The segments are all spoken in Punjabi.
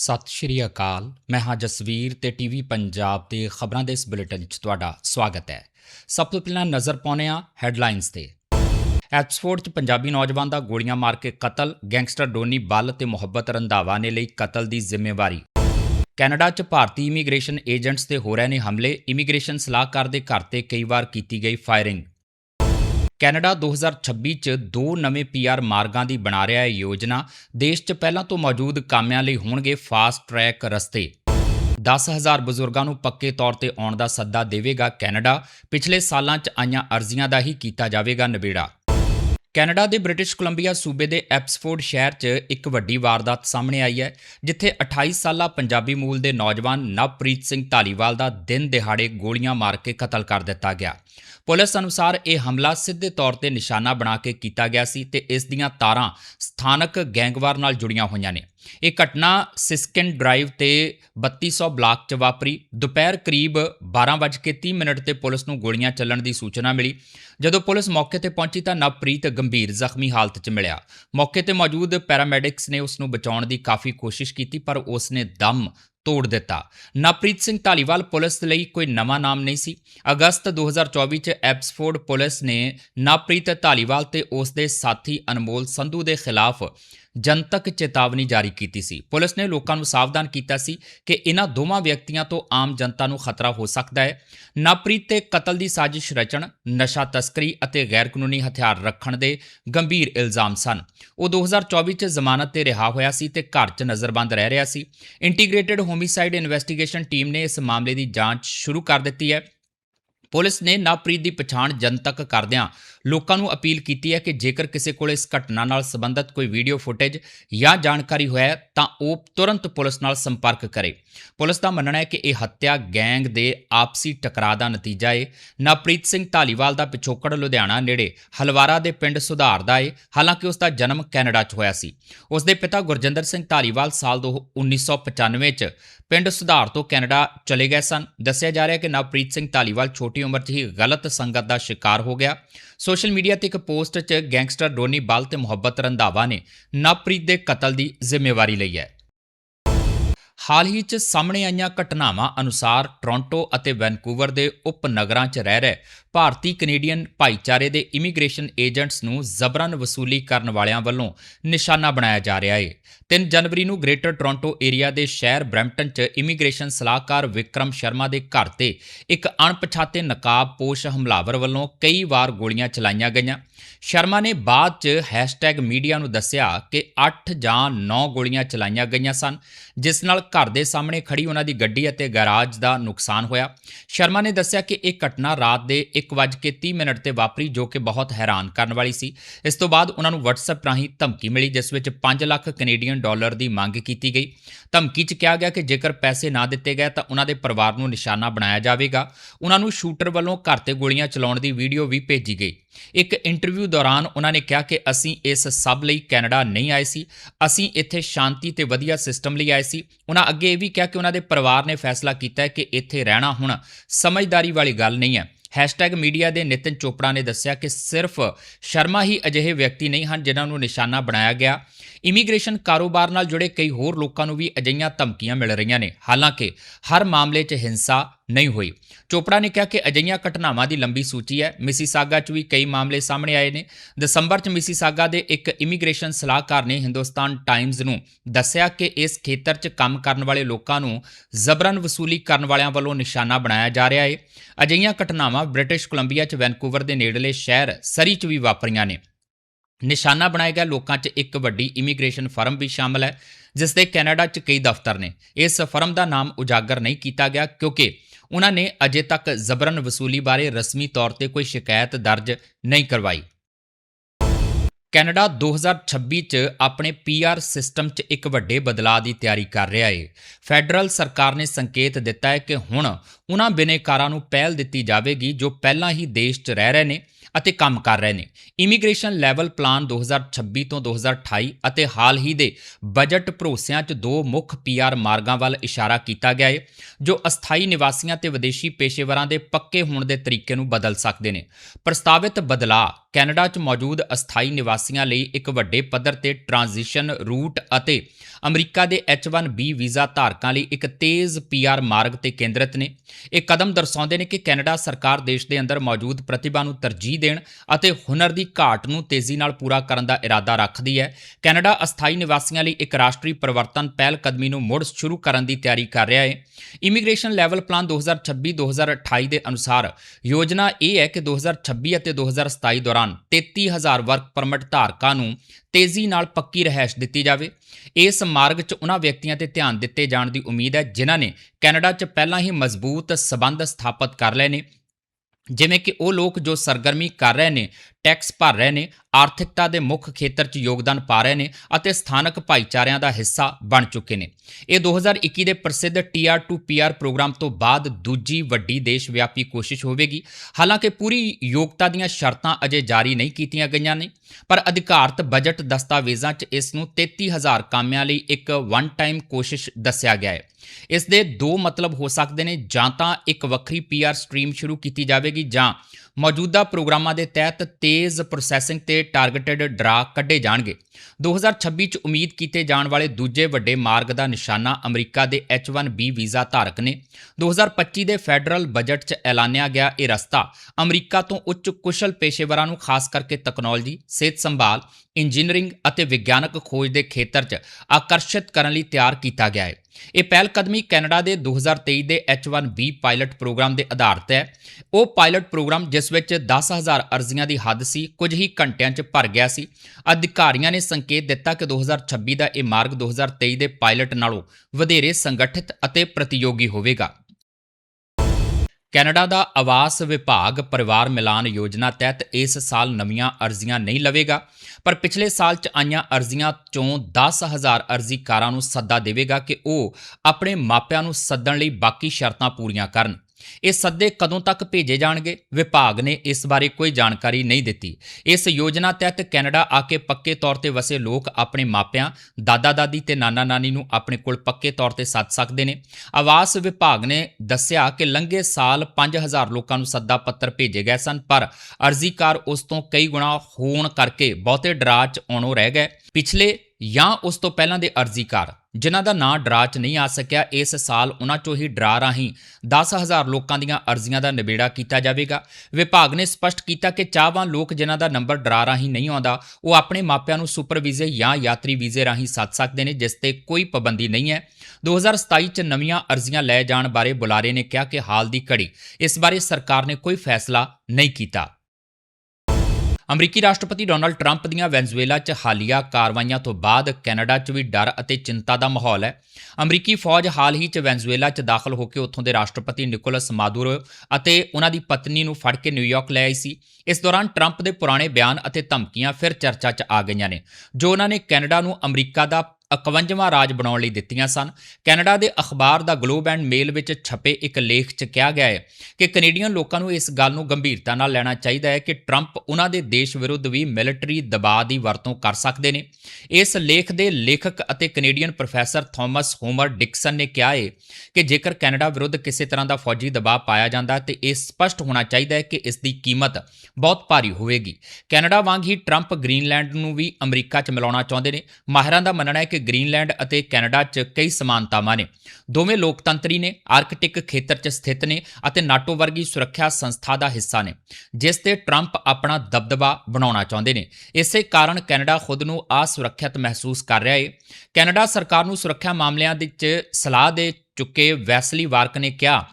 ਸਤਿ ਸ਼੍ਰੀ ਅਕਾਲ। ਮੈਂ ਹਾਂ ਜਸਵੀਰ ਤੇ ਟੀਵੀ ਪੰਜਾਬ ਦੇ ਖਬਰਾਂ ਦੇ ਇਸ ਬੁਲੇਟਿਨ 'ਚ ਤੁਹਾਡਾ ਸਵਾਗਤ ਹੈ। ਸਭ ਤੋਂ ਪਹਿਲਾਂ ਨਜ਼ਰ ਪਾਉਂਦੇ ਹਾਂ ਹੈਡਲਾਈਨਸ ਤੇ। ਐਕਸਫੋਰਡ 'ਚ ਪੰਜਾਬੀ ਨੌਜਵਾਨ ਦਾ ਗੋਲੀਆਂ ਮਾਰ ਕੇ ਕਤਲ, ਗੈਂਗਸਟਰ ਡੋਨੀ ਬੱਲ ਤੇ ਮੁਹੱਬਤ ਰੰਧਾਵਾ ਨੇ ਲਈ ਕਤਲ ਦੀ ਜ਼ਿੰਮੇਵਾਰੀ। ਕੈਨੇਡਾ 'ਚ ਭਾਰਤੀ ਇਮੀਗ੍ਰੇਸ਼ਨ ਏਜੰਟਸ ਤੇ ਹੋ ਰਹੇ ਨੇ ਹਮਲੇ। ਇਮੀਗ੍ਰੇਸ਼ਨ ਸਲਾਹਕਾਰ ਦੇ ਘਰ ਤੇ ਕਈ ਵਾਰ ਕੀਤੀ ਗਈ ਫਾਇਰਿੰਗ। ਕੈਨੇਡਾ 2026 ਚ ਦੋ ਨਵੇਂ ਪੀਆਰ ਮਾਰਗਾਂ ਦੀ ਬਣਾ ਰਿਹਾ ਹੈ ਯੋਜਨਾ ਦੇਸ਼ 'ਚ ਪਹਿਲਾਂ ਤੋਂ ਮੌਜੂਦ ਕਾਮਿਆਂ ਲਈ ਹੋਣਗੇ ਫਾਸਟ ਟਰੈਕ ਰਸਤੇ। 10000 ਬਜ਼ੁਰਗਾਂ ਨੂੰ ਪੱਕੇ ਤੌਰ ਤੇ ਆਉਣ ਦਾ ਸੱਦਾ ਦੇਵੇਗਾ ਕੈਨੇਡਾ। ਪਿਛਲੇ ਸਾਲਾਂ 'ਚ ਆਈਆਂ ਅਰਜ਼ੀਆਂ ਦਾ ਹੀ ਕੀਤਾ ਜਾਵੇਗਾ ਨਿਬੇੜਾ। ਕੈਨੇਡਾ ਦੇ ਬ੍ਰਿਟਿਸ਼ ਕੋਲੰਬੀਆ ਸੂਬੇ ਦੇ ਐਪਸਫੋਰਡ ਸ਼ਹਿਰ 'ਚ ਇੱਕ ਵੱਡੀ ਵਾਰਦਾਤ ਸਾਹਮਣੇ ਆਈ ਹੈ, ਜਿੱਥੇ 28 ਸਾਲਾ ਪੰਜਾਬੀ ਮੂਲ ਦੇ ਨੌਜਵਾਨ ਨਵਪ੍ਰੀਤ ਸਿੰਘ ਧਾਲੀਵਾਲ ਦਾ ਦਿਨ ਦਿਹਾੜੇ ਗੋਲੀਆਂ ਮਾਰ ਕੇ ਕਤਲ ਕਰ ਦਿੱਤਾ ਗਿਆ। ਪੁਲਿਸ ਅਨੁਸਾਰ ਇਹ ਹਮਲਾ ਸਿੱਧੇ ਤੌਰ ਤੇ ਨਿਸ਼ਾਨਾ ਬਣਾ ਕੇ ਕੀਤਾ ਗਿਆ ਸੀ ਤੇ ਇਸ ਦੀਆਂ ਤਾਰਾਂ ਸਥਾਨਕ ਗੈਂਗਵਾਰ ਨਾਲ ਜੁੜੀਆਂ ਹੋਈਆਂ ਨੇ। ਇਹ ਘਟਨਾ ਸਿਸਕਿਨ ਡਰਾਈਵ ਤੇ 3200 ਬਲਾਕ 'ਚ ਵਾਪਰੀ। ਦੁਪਹਿਰ ਕਰੀਬ 12:30 ਮਿੰਟ ਤੇ ਪੁਲਿਸ ਨੂੰ ਗੋਲੀਆਂ ਚੱਲਣ ਦੀ ਸੂਚਨਾ ਮਿਲੀ। ਜਦੋਂ ਪੁਲਿਸ ਮੌਕੇ ਤੇ ਪਹੁੰਚੀ ਤਾਂ ਨਵਪ੍ਰੀਤ ਗੰਭੀਰ ਜ਼ਖਮੀ ਹਾਲਤ 'ਚ ਮਿਲਿਆ। ਮੌਕੇ ਤੇ ਮੌਜੂਦ ਪੈਰਾਮੈਡਿਕਸ ਨੇ ਉਸ ਨੂੰ ਬਚਾਉਣ ਦੀ ਕਾਫੀ ਕੋਸ਼ਿਸ਼ ਕੀਤੀ, ਪਰ ਉਸ ਨੇ ਦਮ ਤੋੜ ਦਿੱਤਾ। ਨਵਪ੍ਰੀਤ ਸਿੰਘ ਧਾਲੀਵਾਲ ਪੁਲਿਸ ਲਈ ਕੋਈ ਨਵਾਂ ਨਾਮ ਨਹੀਂ ਸੀ। ਅਗਸਤ 2024 ਚ ਐਪਸਫੋਰਡ ਪੁਲਿਸ ਨੇ ਨਵਪ੍ਰੀਤ ਧਾਲੀਵਾਲ ਤੇ ਉਸ ਦੇ ਸਾਥੀ ਅਨਮੋਲ ਸੰਧੂ ਦੇ ਖਿਲਾਫ ਜਨਤਕ ਚੇਤਾਵਨੀ ਜਾਰੀ ਕੀਤੀ ਸੀ। ਪੁਲਿਸ ਨੇ ਲੋਕਾਂ ਨੂੰ ਸਾਵਧਾਨ ਕੀਤਾ ਸੀ ਕਿ ਇਹਨਾਂ ਦੋਵਾਂ ਵਿਅਕਤੀਆਂ ਤੋਂ ਆਮ ਜਨਤਾ ਨੂੰ ਖਤਰਾ ਹੋ ਸਕਦਾ ਹੈ। ਨਵਪ੍ਰੀਤ ਤੇ ਕਤਲ ਦੀ ਸਾਜ਼ਿਸ਼ ਰਚਣ, ਨਸ਼ਾ ਤਸਕਰੀ ਅਤੇ ਗੈਰ ਕਾਨੂੰਨੀ ਹਥਿਆਰ ਰੱਖਣ ਦੇ ਗੰਭੀਰ ਇਲਜ਼ਾਮ ਸਨ। ਉਹ 2024 ਚ ਜ਼ਮਾਨਤ ਤੇ ਰਿਹਾ ਹੋਇਆ ਸੀ ਤੇ ਘਰ 'ਚ ਨਜ਼ਰਬੰਦ ਰਹਿ ਰਿਹਾ ਸੀ। ਇੰਟੀਗ੍ਰੇਟਿਡ ਹੋਮਿਸਾਈਡ ਇਨਵੈਸਟੀਗੇਸ਼ਨ ਟੀਮ ਨੇ ਇਸ ਮਾਮਲੇ ਦੀ ਜਾਂਚ ਸ਼ੁਰੂ ਕਰ ਦਿੱਤੀ ਹੈ। ਪੁਲਿਸ ਨੇ ਨਵਪ੍ਰੀਤ ਦੀ ਪਛਾਣ ਜਨਤਕ ਕਰਦਿਆਂ ਲੋਕਾਂ ਨੂੰ ਅਪੀਲ ਕੀਤੀ ਹੈ ਕਿ ਜੇਕਰ ਕਿਸੇ ਕੋਲ ਇਸ ਘਟਨਾ ਨਾਲ ਸੰਬੰਧਿਤ ਕੋਈ ਵੀਡੀਓ ਫੁਟੇਜ ਜਾਂ ਜਾਣਕਾਰੀ ਹੋਇਆ ਤਾਂ ਉਹ ਤੁਰੰਤ ਪੁਲਿਸ ਨਾਲ ਸੰਪਰਕ ਕਰੇ। ਪੁਲਿਸ ਦਾ ਮੰਨਣਾ ਹੈ ਕਿ ਇਹ ਹੱਤਿਆ ਗੈਂਗ ਦੇ ਆਪਸੀ ਟਕਰਾਅ ਦਾ ਨਤੀਜਾ ਹੈ ਨਵਪ੍ਰੀਤ ਸਿੰਘ ਧਾਲੀਵਾਲ ਦਾ ਪਿਛੋਕੜ ਲੁਧਿਆਣਾ ਨੇੜੇ ਹਲਵਾਰਾ ਦੇ ਪਿੰਡ ਸੁਧਾਰ ਦਾ ਹੈ ਹਾਲਾਂਕਿ ਉਸ ਦਾ ਜਨਮ ਕੈਨੇਡਾ 'ਚ ਹੋਇਆ ਸੀ। ਉਸ ਦੇ ਪਿਤਾ ਗੁਰਜਿੰਦਰ ਸਿੰਘ ਧਾਲੀਵਾਲ ਸਾਲ ਦੋ- 1995 'ਚ ਪਿੰਡ ਸੁਧਾਰ ਤੋਂ ਕੈਨੇਡਾ ਚਲੇ ਗਏ ਸਨ। ਦੱਸਿਆ ਜਾ ਰਿਹਾ ਹੈ ਕਿ ਨਵਪ੍ਰੀਤ ਸਿੰਘ ਧਾਲੀਵਾਲ ਛੋਟੀ ਉਮਰ 'ਚ ਹੀ ਗਲਤ ਸੰਗਤ ਦਾ ਸ਼ਿਕਾਰ ਹੋ ਗਿਆ। ਸੋਸ਼ਲ ਮੀਡੀਆ ਤੇ ਇੱਕ ਪੋਸਟ 'ਚ ਗੈਂਗਸਟਰ ਡੋਨੀ ਬਲ ਤੇ ਮੁਹੱਬਤ ਰੰਧਾਵਾ ਨੇ ਨਵਪ੍ਰੀਤ ਦੇ ਕਤਲ ਦੀ ਜ਼ਿੰਮੇਵਾਰੀ ਲਈ ਹੈ। ਹਾਲ ਹੀ 'ਚ ਸਾਹਮਣੇ ਆਈਆਂ ਘਟਨਾਵਾਂ ਅਨੁਸਾਰ ਟੋਰਾਂਟੋ ਅਤੇ ਵੈਨਕੂਵਰ ਦੇ ਉਪਨਗਰਾਂ 'ਚ ਰਹਿ ਰਹੇ ਭਾਰਤੀ ਕੈਨੇਡੀਅਨ ਭਾਈਚਾਰੇ ਦੇ ਇਮੀਗ੍ਰੇਸ਼ਨ ਏਜੰਟਸ ਨੂੰ ਜ਼ਬਰਨ ਵਸੂਲੀ ਕਰਨ ਵਾਲਿਆਂ ਵੱਲੋਂ ਨਿਸ਼ਾਨਾ ਬਣਾਇਆ ਜਾ ਰਿਹਾ ਹੈ 3 ਜਨਵਰੀ ਨੂੰ ਗ੍ਰੇਟਰ ਟੋਰਾਂਟੋ ਏਰੀਆ ਦੇ ਸ਼ਹਿਰ ਬ੍ਰੈਂਪਟਨ 'ਚ ਇਮੀਗ੍ਰੇਸ਼ਨ ਸਲਾਹਕਾਰ ਵਿਕਰਮ ਸ਼ਰਮਾ ਦੇ ਘਰ ਤੇ ਇੱਕ ਅਣਪਛਾਤੇ ਨਕਾਬਪੋਸ਼ ਹਮਲਾਵਰ ਵੱਲੋਂ ਕਈ ਵਾਰ ਗੋਲੀਆਂ ਚਲਾਈਆਂ ਗਈਆਂ। ਸ਼ਰਮਾ ਨੇ ਬਾਅਦ 'ਚ ਹੈਸ਼ਟੈਗ ਮੀਡੀਆ ਨੂੰ ਦੱਸਿਆ ਕਿ 8 ਜਾਂ 9 ਗੋਲੀਆਂ ਚਲਾਈਆਂ ਗਈਆਂ ਸਨ, ਜਿਸ ਨਾਲ ਘਰ ਦੇ ਸਾਹਮਣੇ ਖੜੀ ਉਹਨਾਂ ਦੀ ਗੱਡੀ ਅਤੇ ਗੈਰਾਜ ਦਾ ਨੁਕਸਾਨ ਹੋਇਆ। ਸ਼ਰਮਾ ਨੇ ਦੱਸਿਆ ਕਿ ਇਹ ਘਟਨਾ ਰਾਤ ਦੇ 1:30 ਮਿੰਟ ਤੇ ਵਾਪਰੀ, ਜੋ ਕਿ ਬਹੁਤ ਹੈਰਾਨ ਕਰਨ ਵਾਲੀ ਸੀ। ਇਸ ਤੋਂ ਬਾਅਦ ਉਹਨਾਂ ਨੂੰ WhatsApp ਰਾਹੀਂ ਧਮਕੀ ਮਿਲੀ, ਜਿਸ ਵਿੱਚ 5 ਲੱਖ ਕੈਨੇਡੀਅਨ ਡਾਲਰ ਦੀ ਮੰਗ ਕੀਤੀ ਗਈ। ਧਮਕੀ 'ਚ ਕਿਹਾ ਗਿਆ ਕਿ ਜੇਕਰ ਪੈਸੇ ਨਾ ਦਿੱਤੇ ਗਏ ਤਾਂ ਉਹਨਾਂ ਦੇ ਪਰਿਵਾਰ ਨੂੰ ਨਿਸ਼ਾਨਾ ਬਣਾਇਆ ਜਾਵੇਗਾ। ਉਹਨਾਂ ਨੂੰ ਸ਼ੂਟਰ ਵੱਲੋਂ ਘਰ ਤੇ ਗੋਲੀਆਂ ਚਲਾਉਣ ਦੀ ਵੀਡੀਓ ਵੀ ਭੇਜੀ ਗਈ। ਇੱਕ ਇੰਟਰਵਿਊ ਦੌਰਾਨ ਉਹਨਾਂ ਨੇ ਕਿਹਾ ਕਿ ਅਸੀਂ ਇਸ ਸਭ ਲਈ ਕੈਨੇਡਾ ਨਹੀਂ ਆਏ ਸੀ। ਅਸੀਂ ਇੱਥੇ ਸ਼ਾਂਤੀ ਤੇ ਵਧੀਆ ਸਿਸਟਮ ਲਈ ਆਏ ਸੀ। ਉਹਨਾਂ ਅੱਗੇ ਇਹ ਵੀ ਕਿਹਾ ਕਿ ਉਹਨਾਂ ਦੇ ਪਰਿਵਾਰ ਨੇ ਫੈਸਲਾ ਕੀਤਾ ਹੈ ਕਿ ਇੱਥੇ ਰਹਿਣਾ ਹੁਣ ਸਮਝਦਾਰੀ ਵਾਲੀ ਗੱਲ ਨਹੀਂ ਹੈ। ਮੀਡੀਆ ਦੇ ਨਿਤਿਨ ਚੋਪੜਾ ਨੇ ਦੱਸਿਆ ਕਿ ਸਿਰਫ ਸ਼ਰਮਾ ਹੀ ਅਜਿਹੇ ਵਿਅਕਤੀ ਨਹੀਂ ਹਨ ਜਿਨ੍ਹਾਂ ਨੂੰ ਨਿਸ਼ਾਨਾ ਬਣਾਇਆ ਗਿਆ। ਇਮੀਗ੍ਰੇਸ਼ਨ ਕਾਰੋਬਾਰ ਨਾਲ ਜੁੜੇ ਕਈ ਹੋਰ ਲੋਕਾਂ ਨੂੰ ਵੀ ਅਜਿਹੀਆਂ ਧਮਕੀਆਂ ਮਿਲ ਰਹੀਆਂ ਨੇ। ਹਾਲਾਂਕਿ, ਹਰ ਮਾਮਲੇ 'ਚ ਹਿੰਸਾ ਨਹੀਂ ਹੋਈ। ਚੋਪੜਾ ਨੇ ਕਿਹਾ ਕਿ ਅਜਿਹੀਆਂ ਘਟਨਾਵਾਂ ਦੀ ਲੰਬੀ ਸੂਚੀ ਹੈ। ਮਿਸੀਸਾਗਾ 'ਚ ਵੀ ਕਈ ਮਾਮਲੇ ਸਾਹਮਣੇ ਆਏ ਨੇ। ਦਸੰਬਰ 'ਚ ਮਿਸੀਸਾਗਾ ਦੇ ਇੱਕ ਇਮੀਗ੍ਰੇਸ਼ਨ ਸਲਾਹਕਾਰ ਨੇ ਹਿੰਦੁਸਤਾਨ ਟਾਈਮਜ਼ ਨੂੰ ਦੱਸਿਆ ਕਿ ਇਸ ਖੇਤਰ 'ਚ ਕੰਮ ਕਰਨ ਵਾਲੇ ਲੋਕਾਂ ਨੂੰ ਜ਼ਬਰਨ ਵਸੂਲੀ ਕਰਨ ਵਾਲਿਆਂ ਵੱਲੋਂ ਨਿਸ਼ਾਨਾ ਬਣਾਇਆ ਜਾ ਰਿਹਾ ਹੈ ਅਜਿਹੀਆਂ ਘਟਨਾਵਾਂ ਬ੍ਰਿਟਿਸ਼ ਕੋਲੰਬੀਆ 'ਚ ਵੈਨਕੂਵਰ ਦੇ ਨੇੜਲੇ ਸ਼ਹਿਰ ਸਰੀ 'ਚ ਵੀ ਵਾਪਰੀਆਂ ਨੇ। ਨਿਸ਼ਾਨਾ ਬਣਾਇਆ ਗਿਆ। ਲੋਕਾਂ 'ਚ ਇੱਕ ਵੱਡੀ ਇਮੀਗ੍ਰੇਸ਼ਨ ਫਰਮ ਵੀ ਸ਼ਾਮਲ ਹੈ, ਜਿਸ ਦੇ ਕੈਨੇਡਾ 'ਚ ਕਈ ਦਫ਼ਤਰ ਨੇ। ਇਸ ਫਰਮ ਦਾ ਨਾਮ ਉਜਾਗਰ ਨਹੀਂ ਕੀਤਾ ਗਿਆ, ਕਿਉਂਕਿ ਉਹਨਾਂ ਨੇ ਅਜੇ ਤੱਕ ਜ਼ਬਰਨ ਵਸੂਲੀ ਬਾਰੇ ਰਸਮੀ ਤੌਰ ਤੇ ਕੋਈ ਸ਼ਿਕਾਇਤ ਦਰਜ ਨਹੀਂ ਕਰਵਾਈ। ਕੈਨੇਡਾ 2026 ਚ ਆਪਣੇ ਪੀਆਰ ਸਿਸਟਮ 'ਚ ਇੱਕ ਵੱਡੇ ਬਦਲਾਅ ਦੀ ਤਿਆਰੀ ਕਰ ਰਿਹਾ ਹੈ ਫੈਡਰਲ ਸਰਕਾਰ ਨੇ ਸੰਕੇਤ ਦਿੱਤਾ ਹੈ ਕਿ ਹੁਣ ਉਹਨਾਂ ਬਿਨੇਕਾਰਾਂ ਨੂੰ ਪਹਿਲ ਦਿੱਤੀ ਜਾਵੇਗੀ, ਜੋ ਪਹਿਲਾਂ ਹੀ ਦੇਸ਼ 'ਚ ਰਹਿ ਰਹੇ ਨੇ। ਅਤੇ ਕੰਮ ਕਰ ਰਹੇ ਨੇ। ਇਮੀਗ੍ਰੇਸ਼ਨ ਲੈਵਲ ਪਲਾਨ 2026 ਤੋਂ 2028 ਅਤੇ ਹਾਲ ਹੀ ਦੇ ਬਜਟ ਭਰੋਸਿਆਂ 'ਚ ਦੋ ਮੁੱਖ ਪੀਆਰ ਮਾਰਗਾਂ ਵੱਲ ਇਸ਼ਾਰਾ ਕੀਤਾ ਗਿਆ ਹੈ ਜੋ ਅਸਥਾਈ ਨਿਵਾਸੀਆਂ ਤੇ ਵਿਦੇਸ਼ੀ ਪੇਸ਼ੇਵਰਾਂ ਦੇ ਪੱਕੇ ਹੋਣ ਦੇ ਤਰੀਕੇ ਨੂੰ ਬਦਲ ਸਕਦੇ ਨੇ। ਪ੍ਰਸਤਾਵਿਤ ਬਦਲਾਅ ਕੈਨੇਡਾ 'ਚ ਮੌਜੂਦ ਅਸਥਾਈ ਨਿਵਾਸੀਆਂ ਲਈ ਇੱਕ ਵੱਡੇ ਪੱਧਰ ਤੇ ਟ੍ਰਾਂਜੀਸ਼ਨ ਰੂਟ ਅਤੇ ਅਮਰੀਕਾ ਦੇ H1B ਵੀਜ਼ਾ ਧਾਰਕਾਂ ਲਈ ਇੱਕ ਤੇਜ਼ PR ਮਾਰਗ ਤੇ ਕੇਂਦਰਿਤ ਨੇ। ਇਹ ਕਦਮ ਦਰਸਾਉਂਦੇ ਨੇ ਕਿ ਕੈਨੇਡਾ ਸਰਕਾਰ ਦੇਸ਼ ਦੇ ਅੰਦਰ ਮੌਜੂਦ ਪ੍ਰਤਿਭਾ ਨੂੰ ਤਰਜੀਹ ਦੇਣ ਅਤੇ ਹੁਨਰ ਦੀ ਘਾਟ ਨੂੰ ਤੇਜ਼ੀ ਨਾਲ ਪੂਰਾ ਕਰਨ ਦਾ ਇਰਾਦਾ ਰੱਖਦੀ ਹੈ। ਕੈਨੇਡਾ ਅਸਥਾਈ ਨਿਵਾਸੀਆਂ ਲਈ ਇੱਕ ਰਾਸ਼ਟਰੀ ਪਰਿਵਰਤਨ ਪਹਿਲ ਕਦਮੀ ਨੂੰ ਮੁੜ ਸ਼ੁਰੂ ਕਰਨ ਦੀ ਤਿਆਰੀ ਕਰ ਰਿਹਾ ਹੈ। ਇਮੀਗ੍ਰੇਸ਼ਨ ਲੈਵਲ ਪਲਾਨ 2026-2028 ਦੇ ਅਨੁਸਾਰ ਯੋਜਨਾ ਇਹ ਹੈ ਕਿ 2026 ਅਤੇ 2027 ਦੌਰਾਨ ਦੌਰਾਨ 33000 ਵਰਕ ਪਰਮਿਟ ਧਾਰਕਾਂ ਨੂੰ ਤੇਜ਼ੀ ਨਾਲ ਪੱਕੀ ਰਹਿائش ਦਿੱਤੀ ਜਾਵੇ। ਇਸ ਮਾਰਗ 'ਚ ਉਹਨਾਂ ਵਿਅਕਤੀਆਂ ਤੇ ਧਿਆਨ ਦਿੱਤੇ ਜਾਣ ਦੀ ਉਮੀਦ ਹੈ, ਜਿਨ੍ਹਾਂ ਨੇ ਕੈਨੇਡਾ 'ਚ ਪਹਿਲਾਂ ਹੀ ਮਜ਼ਬੂਤ ਸਬੰਧ ਸਥਾਪਿਤ ਕਰ ਲਏ ਨੇ। ਜਿਵੇਂ ਕਿ ਉਹ ਲੋਕ ਜੋ ਸਰਗਰਮੀ ਕਰ ਰਹੇ ਨੇ ਟੈਕਸ ਭਰ ਰਹੇ ਨੇ, ਆਰਥਿਕਤਾ ਦੇ ਮੁੱਖ ਖੇਤਰ 'ਚ ਯੋਗਦਾਨ ਪਾ ਰਹੇ ਨੇ ਅਤੇ ਸਥਾਨਕ ਭਾਈਚਾਰਿਆਂ ਦਾ ਹਿੱਸਾ ਬਣ ਚੁੱਕੇ ਨੇ। ਇਹ 2021 ਦੇ ਪ੍ਰਸਿੱਧ TR2 PR ਪ੍ਰੋਗਰਾਮ ਤੋਂ ਬਾਅਦ ਦੂਜੀ ਵੱਡੀ ਦੇਸ਼ ਵਿਆਪੀ ਕੋਸ਼ਿਸ਼ ਹੋਵੇਗੀ। ਹਾਲਾਂਕਿ ਪੂਰੀ ਯੋਗਤਾ ਦੀਆਂ ਸ਼ਰਤਾਂ ਅਜੇ ਜਾਰੀ ਨਹੀਂ ਕੀਤੀਆਂ ਗਈਆਂ ਨੇ, ਪਰ ਅਧਿਕਾਰਤ ਬਜਟ ਦਸਤਾਵੇਜ਼ਾਂ 'ਚ ਇਸ ਨੂੰ 33000 ਕਾਮਿਆਂ ਲਈ ਇੱਕ ਵਨ ਟਾਈਮ ਕੋਸ਼ਿਸ਼ ਦੱਸਿਆ ਗਿਆ ਹੈ। ਇਸ ਦੇ ਦੋ ਮਤਲਬ ਹੋ ਸਕਦੇ ਨੇ, ਜਾਂ ਤਾਂ ਇੱਕ ਵੱਖਰੀ PR ਸਟਰੀਮ ਸ਼ੁਰੂ ਕੀਤੀ ਜਾਵੇਗੀ, ਜਾਂ ਮੌਜੂਦਾ ਪ੍ਰੋਗਰਾਮਾਂ ਦੇ ਤਹਿਤ ਤੇਜ਼ ਪ੍ਰੋਸੈਸਿੰਗ ਤੇ ਟਾਰਗੇਟਡ ਡਰਾ ਕੱਢੇ ਜਾਣਗੇ। 2026 ਚ ਉਮੀਦ ਕੀਤੇ ਜਾਣ ਵਾਲੇ ਦੂਜੇ ਵੱਡੇ ਮਾਰਗ ਦਾ ਨਿਸ਼ਾਨਾ ਅਮਰੀਕਾ ਦੇ H1B ਵੀਜ਼ਾ ਧਾਰਕ ਨੇ। 2025 ਦੇ ਫੈਡਰਲ ਬਜਟ 'ਚ ਐਲਾਨਿਆ ਗਿਆ ਇਹ ਰਸਤਾ ਅਮਰੀਕਾ ਤੋਂ ਉੱਚ ਕੁਸ਼ਲ ਪੇਸ਼ੇਵਰਾਂ ਨੂੰ, ਖਾਸ ਕਰਕੇ ਤਕਨਾਲੋਜੀ, ਸਿਹਤ ਸੰਭਾਲ, ਇੰਜੀਨੀਅਰਿੰਗ ਅਤੇ ਵਿਗਿਆਨਕ ਖੋਜ ਦੇ ਖੇਤਰ 'ਚ ਆਕਰਸ਼ਿਤ ਕਰਨ ਲਈ ਤਿਆਰ ਕੀਤਾ ਗਿਆ ਹੈ। ਇਹ ਪਹਿਲ ਕਦਮੀ ਕੈਨੇਡਾ ਦੇ 2023 ਦੇ H1B ਪਾਇਲਟ ਪ੍ਰੋਗਰਾਮ ਦੇ ਆਧਾਰਿਤ ਹੈ। ਉਹ ਪਾਇਲਟ ਪ੍ਰੋਗਰਾਮ ਜਿਸ ਵਿੱਚ 10000 ਅਰਜ਼ੀਆਂ ਦੀ ਹੱਦ ਸੀ, ਕੁਝ ਹੀ ਘੰਟਿਆਂ 'ਚ ਭਰ ਗਿਆ ਸੀ। ਅਧਿਕਾਰੀਆਂ ਨੇ ਸੰਕੇਤ ਦਿੱਤਾ ਕਿ 2026 ਦਾ ਇਹ ਮਾਰਗ 2023 ਦੇ ਪਾਇਲਟ ਨਾਲੋਂ ਵਧੇਰੇ ਸੰਗਠਿਤ ਅਤੇ ਪ੍ਰਤੀਯੋਗੀ ਹੋਵੇਗਾ। ਕੈਨੇਡਾ ਦਾ ਆਵਾਸ ਵਿਭਾਗ ਪਰਿਵਾਰ ਮਿਲਾਨ ਯੋਜਨਾ ਤਹਿਤ ਇਸ ਸਾਲ ਨਵੀਆਂ ਅਰਜ਼ੀਆਂ ਨਹੀਂ ਲਵੇਗਾ। ਪਰ ਪਿਛਲੇ ਸਾਲ ਚ ਆਈਆਂ ਅਰਜ਼ੀਆਂ ਚੋਂ 10000 ਅਰਜ਼ੀਕਾਰਾਂ ਨੂੰ ਸੱਦਾ ਦੇਵੇਗਾ ਕਿ ਉਹ ਆਪਣੇ ਮਾਪਿਆਂ ਨੂੰ ਸੱਦਣ ਲਈ ਬਾਕੀ ਸ਼ਰਤਾਂ ਪੂਰੀਆਂ ਕਰਨ। ਇਹ ਸੱਦੇ ਕਦੋਂ ਤੱਕ ਭੇਜੇ ਜਾਣਗੇ? ਵਿਭਾਗ ਨੇ ਇਸ ਬਾਰੇ ਕੋਈ ਜਾਣਕਾਰੀ ਨਹੀਂ ਦਿੱਤੀ। ਇਸ ਯੋਜਨਾ ਤਹਿਤ ਕੈਨੇਡਾ ਆ ਕੇ ਪੱਕੇ ਤੌਰ ਤੇ ਵਸੇ ਲੋਕ ਆਪਣੇ ਮਾਪਿਆਂ ਦਾਦਾ ਦਾਦੀ ਤੇ ਨਾਨਾ ਨਾਨੀ ਨੂੰ ਆਪਣੇ ਕੋਲ ਪੱਕੇ ਤੌਰ ਤੇ ਸੱਦ ਸਕਦੇ ਨੇ। ਆਵਾਸ ਵਿਭਾਗ ਨੇ ਦੱਸਿਆ ਕਿ ਲੰਘੇ ਸਾਲ 5000 ਲੋਕਾਂ ਨੂੰ ਸੱਦਾ ਪੱਤਰ ਭੇਜੇ ਗਏ ਸਨ, ਪਰ ਅਰਜ਼ੀਕਾਰ ਉਸ ਤੋਂ ਕਈ ਗੁਣਾ ਹੋਣ ਕਰਕੇ ਬਹੁਤੇ ਡਰਾ 'ਚ ਆਉਣੋਂ ਰਹਿ ਗਏ। ਪਿਛਲੇ ਜਾਂ ਉਸ ਤੋਂ ਪਹਿਲਾਂ ਦੇ ਅਰਜ਼ੀਕਾਰ ਜਿਨ੍ਹਾਂ ਦਾ ਨਾਂ ਡਰਾ 'ਚ ਨਹੀਂ ਆ ਸਕਿਆ, ਇਸ ਸਾਲ ਉਹਨਾਂ 'ਚੋਂ ਹੀ ਡਰਾ ਰਾਹੀਂ 10000 ਲੋਕਾਂ ਦੀਆਂ ਅਰਜ਼ੀਆਂ ਦਾ ਨਿਬੇੜਾ ਕੀਤਾ ਜਾਵੇਗਾ। ਵਿਭਾਗ ਨੇ ਸਪਸ਼ਟ ਕੀਤਾ ਕਿ ਚਾਹਵਾਨ ਲੋਕ ਜਿਨ੍ਹਾਂ ਦਾ ਨੰਬਰ ਡਰਾ ਰਾਹੀਂ ਨਹੀਂ ਆਉਂਦਾ, ਉਹ ਆਪਣੇ ਮਾਪਿਆਂ ਨੂੰ ਸੁਪਰ ਵੀਜ਼ੇ ਜਾਂ ਯਾਤਰੀ ਵੀਜ਼ੇ ਰਾਹੀਂ ਸੱਦ ਸਕਦੇ ਨੇ, ਜਿਸ ਤੇ ਕੋਈ ਪਾਬੰਦੀ ਨਹੀਂ ਹੈ। 2027 ਚ ਨਵੀਆਂ ਅਰਜ਼ੀਆਂ ਲੈ ਜਾਣ ਬਾਰੇ ਬੁਲਾਰੇ ਨੇ ਕਿਹਾ ਕਿ ਹਾਲ ਦੀ ਘੜੀ, ਇਸ ਬਾਰੇ ਸਰਕਾਰ ਨੇ ਕੋਈ ਫੈਸਲਾ ਨਹੀਂ ਕੀਤਾ। ਅਮਰੀਕੀ ਰਾਸ਼ਟਰਪਤੀ ਡੋਨਾਲਡ ਟਰੰਪ ਦੀਆਂ ਵੈਨਜ਼ੂਏਲਾ 'ਚ ਹਾਲੀਆ ਕਾਰਵਾਈਆਂ ਤੋਂ ਬਾਅਦ ਕੈਨੇਡਾ 'ਚ ਵੀ ਡਰ ਅਤੇ ਚਿੰਤਾ ਦਾ ਮਾਹੌਲ ਹੈ। ਅਮਰੀਕੀ ਫੌਜ ਹਾਲ ਹੀ 'ਚ ਵੈਨਜ਼ੂਏਲਾ 'ਚ ਦਾਖਲ ਹੋ ਕੇ ਉੱਥੋਂ ਦੇ ਰਾਸ਼ਟਰਪਤੀ ਨਿਕੋਲਸ ਮਾਦੂਰੋ ਅਤੇ ਉਹਨਾਂ ਦੀ ਪਤਨੀ ਨੂੰ ਫੜ ਕੇ ਨਿਊਯਾਰਕ ਲੈ ਆਈ ਸੀ। ਇਸ ਦੌਰਾਨ ਟਰੰਪ ਦੇ ਪੁਰਾਣੇ ਬਿਆਨ ਅਤੇ ਧਮਕੀਆਂ ਫਿਰ ਚਰਚਾ 'ਚ ਆ ਗਈਆਂ ਨੇ। ਜੋ ਉਹਨਾਂ ਨੇ ਕੈਨੇਡਾ ਨੂੰ ਅਮਰੀਕਾ ਦਾ 51ਵਾਂ ਰਾਜ ਬਣਾਉਣ ਲਈ ਦਿੱਤੀਆਂ ਸਨ। ਕੈਨੇਡਾ ਦੇ ਅਖਬਾਰ ਦਾ ਗਲੋਬ ਐਂਡ ਮੇਲ ਵਿੱਚ ਛਪੇ ਇੱਕ ਲੇਖ 'ਚ ਕਿਹਾ ਗਿਆ ਹੈ ਕਿ ਕੈਨੇਡੀਅਨ ਲੋਕਾਂ ਨੂੰ ਇਸ ਗੱਲ ਨੂੰ ਗੰਭੀਰਤਾ ਨਾਲ ਲੈਣਾ ਚਾਹੀਦਾ ਹੈ ਕਿ ਟਰੰਪ ਉਹਨਾਂ ਦੇ ਦੇਸ਼ ਵਿਰੁੱਧ ਵੀ ਮਿਲਟਰੀ ਦਬਾਅ ਦੀ ਵਰਤੋਂ ਕਰ ਸਕਦੇ ਨੇ। ਇਸ ਲੇਖ ਦੇ ਲੇਖਕ ਅਤੇ Canadian professor Thomas Homer Dixon ਨੇ ਕਿਹਾ ਹੈ ਕਿ ਜੇਕਰ ਕੈਨੇਡਾ ਵਿਰੁੱਧ ਕਿਸੇ ਤਰ੍ਹਾਂ ਦਾ ਫੌਜੀ ਦਬਾਅ ਪਾਇਆ ਜਾਂਦਾ ਹੈ, ਤੇ ਇਹ ਸਪਸ਼ਟ ਹੋਣਾ ਚਾਹੀਦਾ ਹੈ ਕਿ ਇਸ ਦੀ ਕੀਮਤ ਬਹੁਤ ਭਾਰੀ ਹੋਵੇਗੀ। ਕੈਨੇਡਾ ਵਾਂਗ ਹੀ ਟਰੰਪ ਗ੍ਰੀਨਲੈਂਡ ਨੂੰ ਵੀ ਅਮਰੀਕਾ 'ਚ ਮਿਲਾਉਣਾ ਚਾਹੁੰਦੇ ਨੇ। ਮਾਹਿਰਾਂ ਦਾ ਮੰਨਣਾ ਹੈ ਕਿ ਗ੍ਰੀਨਲੈਂਡ ਅਤੇ ਕੈਨੇਡਾ 'ਚ ਕਈ ਸਮਾਨਤਾਵਾਂ ਨੇ। ਦੋਵੇਂ ਲੋਕਤੰਤਰੀ ਨੇ ਆਰਕਟਿਕ ਖੇਤਰ 'ਚ ਸਥਿਤ ਨੇ ਅਤੇ ਨਾਟੋ ਵਰਗੀ ਸੁਰੱਖਿਆ ਸੰਸਥਾ ਦਾ ਹਿੱਸਾ ਨੇ, ਜਿਸ ਤੇ ਟਰੰਪ ਆਪਣਾ ਦਬਦਬਾ ਬਣਾਉਣਾ ਚਾਹੁੰਦੇ ਨੇ। ਇਸੇ ਕਾਰਨ ਕੈਨੇਡਾ ਖੁਦ ਨੂੰ ਅਸੁਰੱਖਿਅਤ ਮਹਿਸੂਸ ਕਰ ਰਿਹਾ ਏ। ਕੈਨੇਡਾ ਸਰਕਾਰ ਨੂੰ ਸੁਰੱਖਿਆ ਮਾਮਲਿਆਂ ਦੇ 'ਚ ਸਲਾਹ ਦੇ ਚੁੱਕੇ ਵੈਸਲੀ ਵਾਰਕ ਨੇ ਕਿਹਾ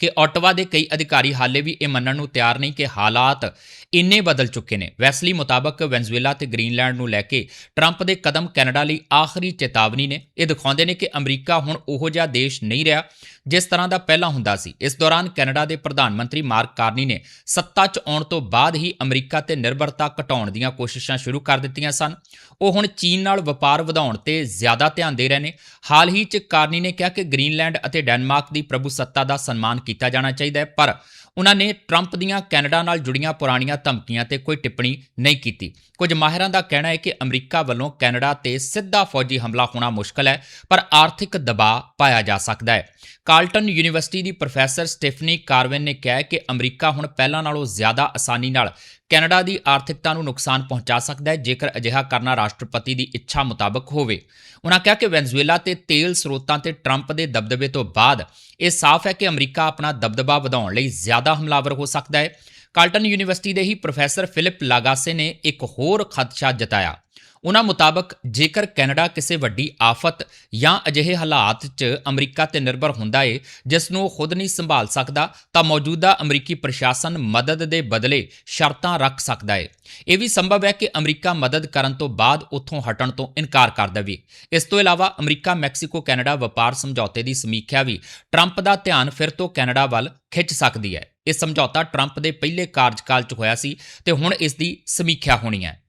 ਕਿ ਆਟਵਾ ਦੇ ਕਈ ਅਧਿਕਾਰੀ ਹਾਲੇ ਵੀ ਇਹ ਮੰਨਣ ਨੂੰ ਤਿਆਰ ਨਹੀਂ ਕਿ ਹਾਲਾਤ ਇੰਨੇ ਬਦਲ ਚੁੱਕੇ ਨੇ। ਵੈਸਲੀ ਮੁਤਾਬਕ ਵੈਨਜ਼ੂਏਲਾ ਤੇ ਗ੍ਰੀਨਲੈਂਡ ਨੂੰ ਲੈ ਕੇ ਟਰੰਪ ਦੇ ਕਦਮ ਕੈਨੇਡਾ ਲਈ ਆਖਰੀ ਚੇਤਾਵਨੀ ਨੇ। ਇਹ ਦਿਖਾਉਂਦੇ ਨੇ ਕਿ ਅਮਰੀਕਾ ਹੁਣ ਉਹੋ ਜਿਹਾ ਦੇਸ਼ ਨਹੀਂ ਰਿਹਾ ਜਿਸ ਤਰ੍ਹਾਂ ਦਾ ਪਹਿਲਾਂ ਹੁੰਦਾ ਸੀ। ਇਸ ਦੌਰਾਨ ਕੈਨੇਡਾ ਦੇ ਪ੍ਰਧਾਨ ਮੰਤਰੀ ਮਾਰਕ ਕਾਰਨੀ ਨੇ ਸੱਤਾ 'ਚ ਆਉਣ ਤੋਂ ਬਾਅਦ ਹੀ ਅਮਰੀਕਾ ਤੇ ਨਿਰਭਰਤਾ ਘਟਾਉਣ ਦੀਆਂ ਕੋਸ਼ਿਸ਼ਾਂ ਸ਼ੁਰੂ ਕਰ ਦਿੱਤੀਆਂ ਸਨ। ਉਹ ਹੁਣ ਚੀਨ ਨਾਲ ਵਪਾਰ ਵਧਾਉਣ ਤੇ ਜ਼ਿਆਦਾ ਧਿਆਨ ਦੇ ਰਹੇ ਨੇ। ਹਾਲ ਹੀ 'ਚ ਕਾਰਨੀ ਨੇ ਕਿਹਾ ਕਿ ਗ੍ਰੀਨਲੈਂਡ ਅਤੇ ਡੈਨਮਾਰਕ ਦੀ ਪ੍ਰਭੂਸੱਤਾ ਦਾ ਸਨਮਾਨ ਕੀਤਾ ਜਾਣਾ ਚਾਹੀਦਾ ਹੈ, ਪਰ ਉਹਨਾਂ ਨੇ ਟਰੰਪ ਦੀਆਂ ਕੈਨੇਡਾ ਨਾਲ ਜੁੜੀਆਂ ਪੁਰਾਣੀਆਂ ਧਮਕੀਆਂ ਤੇ ਕੋਈ ਟਿੱਪਣੀ ਨਹੀਂ ਕੀਤੀ। ਕੁਝ ਮਾਹਿਰਾਂ ਦਾ ਕਹਿਣਾ ਹੈ ਕਿ ਅਮਰੀਕਾ ਵੱਲੋਂ ਕੈਨੇਡਾ ਤੇ ਸਿੱਧਾ ਫੌਜੀ ਹਮਲਾ ਹੋਣਾ ਮੁਸ਼ਕਲ ਹੈ, ਪਰ ਆਰਥਿਕ ਦਬਾਅ ਪਾਇਆ ਜਾ ਸਕਦਾ ਹੈ। ਕਾਰਲਟਨ ਯੂਨੀਵਰਸਿਟੀ ਦੀ ਪ੍ਰੋਫੈਸਰ ਸਟੀਫਨੀ ਕਾਰਵਿਨ ਨੇ ਕਿਹਾ ਕਿ ਅਮਰੀਕਾ ਹੁਣ ਪਹਿਲਾਂ ਨਾਲੋਂ ਜ਼ਿਆਦਾ ਆਸਾਨੀ ਨਾਲ ਕੈਨੇਡਾ ਦੀ ਆਰਥਿਕਤਾ ਨੂੰ ਨੁਕਸਾਨ ਪਹੁੰਚਾ ਸਕਦਾ ਹੈ, ਜੇਕਰ ਅਜਿਹਾ ਕਰਨਾ ਰਾਸ਼ਟਰਪਤੀ ਦੀ ਇੱਛਾ ਮੁਤਾਬਕ ਹੋਵੇ। ਉਹਨਾਂ ਕਿਹਾ ਕਿ ਵੈਨਜ਼ੂਏਲਾ ਤੇ ਤੇਲ ਸਰੋਤਾਂ ਤੇ ਟਰੰਪ ਦੇ ਦਬਦਬੇ ਤੋਂ ਬਾਅਦ ਇਹ ਸਾਫ਼ ਹੈ ਕਿ ਅਮਰੀਕਾ ਆਪਣਾ ਦਬਦਬਾ ਵਧਾਉਣ ਲਈ ਜ਼ਿਆਦਾ ਹਮਲਾਵਰ ਹੋ ਸਕਦਾ ਹੈ। ਕਾਲਟਨ ਯੂਨੀਵਰਸਿਟੀ ਦੇ ਹੀ ਪ੍ਰੋਫੈਸਰ ਫਿਲਿਪ ਲਾਗਾਸੇ ਨੇ ਇੱਕ ਹੋਰ ਖਦਸ਼ਾ ਜਤਾਇਆ। ਉਹਨਾਂ ਮੁਤਾਬਕ ਜੇਕਰ ਕੈਨੇਡਾ ਕਿਸੇ ਵੱਡੀ ਆਫਤ ਜਾਂ ਅਜਿਹੇ ਹਾਲਾਤ 'ਚ ਅਮਰੀਕਾ ਤੇ ਨਿਰਭਰ ਹੁੰਦਾ ਏ, ਜਿਸ ਨੂੰ ਖੁਦ ਨਹੀਂ ਸੰਭਾਲ ਸਕਦਾ, ਤਾਂ ਮੌਜੂਦਾ ਅਮਰੀਕੀ ਪ੍ਰਸ਼ਾਸਨ ਮਦਦ ਦੇ ਬਦਲੇ ਸ਼ਰਤਾਂ ਰੱਖ ਸਕਦਾ ਏ। ਇਹ ਵੀ ਸੰਭਵ ਹੈ ਕਿ ਅਮਰੀਕਾ ਮਦਦ ਕਰਨ ਤੋਂ ਬਾਅਦ ਉੱਥੋਂ ਹਟਣ ਤੋਂ ਇਨਕਾਰ ਕਰ ਦੇਵੇ। ਇਸ ਤੋਂ ਇਲਾਵਾ ਅਮਰੀਕਾ, ਮੈਕਸੀਕੋ, ਕੈਨੇਡਾ ਵਪਾਰ ਸਮਝੌਤੇ ਦੀ ਸਮੀਖਿਆ ਵੀ ਟਰੰਪ ਦਾ ਧਿਆਨ ਫਿਰ ਤੋਂ ਕੈਨੇਡਾ ਵੱਲ ਖਿੱਚ ਸਕਦੀ ਹੈ। ਇਹ ਸਮਝੌਤਾ ਟਰੰਪ ਦੇ ਪਹਿਲੇ ਕਾਰਜਕਾਲ 'ਚ ਹੋਇਆ ਸੀ ਤੇ ਹੁਣ ਇਸ ਦੀ ਸਮੀਖਿਆ ਹੋਣੀ ਹੈ।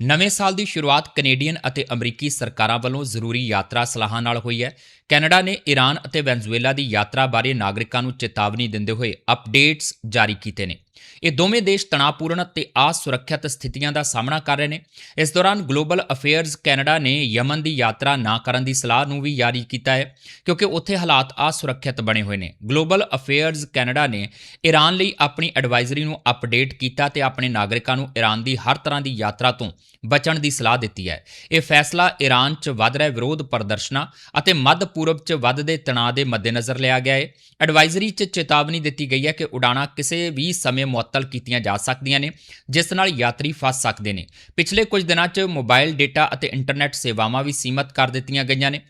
ਨਵੇਂ ਸਾਲ ਦੀ ਸ਼ੁਰੂਆਤ ਕੈਨੇਡੀਅਨ ਅਤੇ ਅਮਰੀਕੀ ਸਰਕਾਰਾਂ ਵੱਲੋਂ ਜ਼ਰੂਰੀ ਯਾਤਰਾ ਸਲਾਹਾਂ ਨਾਲ ਹੋਈ ਹੈ। ਕੈਨੇਡਾ ਨੇ ਈਰਾਨ ਅਤੇ ਵੈਨਜ਼ੂਏਲਾ ਦੀ ਯਾਤਰਾ ਬਾਰੇ ਨਾਗਰਿਕਾਂ ਨੂੰ ਚੇਤਾਵਨੀ ਦਿੰਦੇ ਹੋਏ ਅਪਡੇਟਸ ਜਾਰੀ ਕੀਤੇ ਨੇ। ਇਹ ਦੋਵੇਂ ਦੇਸ਼ ਤਣਾਅਪੂਰਨ ਅਤੇ ਅਸੁਰੱਖਿਅਤ ਸਥਿਤੀਆਂ ਦਾ ਸਾਹਮਣਾ ਕਰ ਰਹੇ ਨੇ। ਇਸ ਦੌਰਾਨ ਗਲੋਬਲ ਅਫੇਅਰਸ ਕੈਨੇਡਾ ਨੇ ਯਮਨ ਦੀ ਯਾਤਰਾ ਨਾ ਕਰਨ ਦੀ ਸਲਾਹ ਨੂੰ ਵੀ ਜਾਰੀ ਕੀਤਾ ਹੈ, ਕਿਉਂਕਿ ਉੱਥੇ ਹਾਲਾਤ ਅਸੁਰੱਖਿਅਤ ਬਣੇ ਹੋਏ ਨੇ। ਗਲੋਬਲ ਅਫੇਅਰਸ ਕੈਨੇਡਾ ਨੇ ਈਰਾਨ ਲਈ ਆਪਣੀ ਐਡਵਾਈਜ਼ਰੀ ਨੂੰ ਅਪਡੇਟ ਕੀਤਾ ਤੇ ਆਪਣੇ ਨਾਗਰਿਕਾਂ ਨੂੰ ਈਰਾਨ ਦੀ ਹਰ ਤਰ੍ਹਾਂ ਦੀ ਯਾਤਰਾ ਤੋਂ ਬਚਣ ਦੀ ਸਲਾਹ ਦਿੱਤੀ ਹੈ। ਇਹ ਫੈਸਲਾ ਈਰਾਨ 'ਚ ਵੱਧ ਰਹੇ ਵਿਰੋਧ ਪ੍ਰਦਰਸ਼ਨਾਂ ਅਤੇ ਮੱਧ ਪੂਰਬ 'ਚ ਵੱਧਦੇ ਤਣਾਅ ਦੇ ਮੱਦੇਨਜ਼ਰ ਲਿਆ ਗਿਆ ਹੈ। ਐਡਵਾਈਜ਼ਰੀ 'ਚ ਚੇਤਾਵਨੀ ਦਿੱਤੀ ਗਈ ਹੈ ਕਿ ਉਡਾਣਾਂ ਕਿਸੇ ਵੀ ਸਮੇਂ ਮੁਅੱਤਲ ਕੀਤੀਆਂ ਜਾ ਸਕਦੀਆਂ ਨੇ, ਜਿਸ ਨਾਲ ਯਾਤਰੀ ਫਸ ਸਕਦੇ ਨੇ। ਪਿਛਲੇ ਕੁਝ ਦਿਨਾਂ 'ਚ ਮੋਬਾਈਲ ਡੇਟਾ ਅਤੇ ਇੰਟਰਨੈਟ ਸੇਵਾਵਾਂ ਵੀ ਸੀਮਤ ਕਰ ਦਿੱਤੀਆਂ ਗਈਆਂ ਨੇ,